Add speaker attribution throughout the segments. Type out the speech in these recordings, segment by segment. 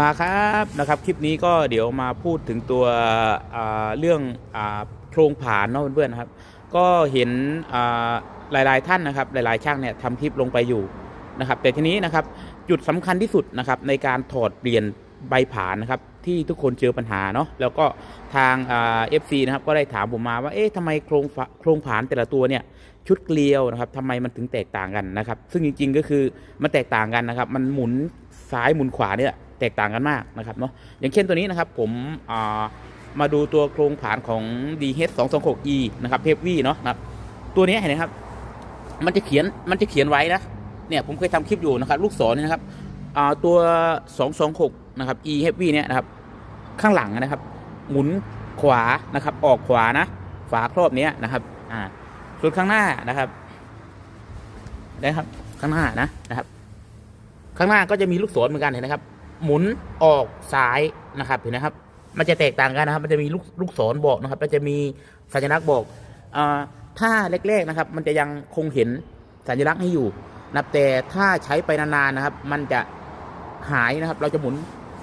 Speaker 1: มาครับนะครับคลิปนี้ก็เดี๋ยวมาพูดถึงตัวเรื่องอโครงผานเนาะเพื่อนๆครับ ก็เห็นหลายๆท่านนะครับหลายๆช่างเนี่ยทำคลิปลงไปอยู่นะครับแต่ทีนี้นะครับจุดสำคัญที่สุดนะครับในการถอดเปลี่ยนใบผานนะครับที่ทุกคนเจอปัญหาเนาะแล้วก็ทางเอฟซีนะครับก็ได้ถามผมมาว่าเอ๊ะทำไมโครงโครงผานแต่ละตัวเนี่ยชุดเกลียวนะครับทำไมมันถึงแตกต่างกันนะครับ ซึ่งจริงๆก็คือมันแตกต่างกันนะครับ มันหมุนซ้ายหมุนขวาเนี่ย แตกต่างกันมากนะครับเนาะอย่างเช่นตัวนี้นะครับผมมาดูตัวโครงผานของ DH 2 2 6 E นะครับเ e วีเนาะนะครับตัวนี้เห็นไหมครับ มันจะเขียนมันจะเขียนไว้นะเนี่ยผมเคยทำคลิปอยู่นะครับ ลูกศรเนี่ยนะครับตัว 226 นะครับ E Heavy เนี่ยนะครับ ข้างหลังนะครับ หมุนขวานะครับ ออกขวานะฝาครอบเนี้ยนะครับ อ่าส่วนข้างหน้านะครับนะครับ ข้างหน้านะนะครับ ข้างหน้าก็จะมีลูกศรเหมือนกันเห็นนะครับ หมุนออกซ้ายนะครับเห็นนะครับ มันจะแตกต่างกันนะครับ มันจะมีลูกลูกศรบอกนะครับมันจะมีสัญลักษณ์บอกอถ้าแรกๆนะครับ มันจะยังคงเห็นสัญลักษณ์ให้อยู่นับแต่ถ้าใช้ไปนานๆนะครับ มันจะหายนะครับ เราจะหมุน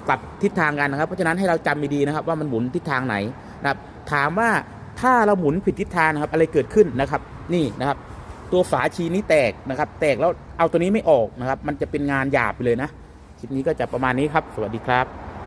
Speaker 1: กลับทิศทางกันนะครับ เพราะฉะนั้นให้เราจำดีๆนะครับ ว่ามันหมุนทิศทางไหนนะครับ ถามว่าถ้าเราหมุนผิดทิศทางนะครับ อะไรเกิดขึ้นนะครับ นี่นะครับ ตัวฝาชีนี้แตกนะครับ แตกแล้วเอาตัวนี้ไม่ออกนะครับ มันจะเป็นงานหยาบไปเลยนะ คลิปนี้ก็จะประมาณนี้ครับ สวัสดีครับ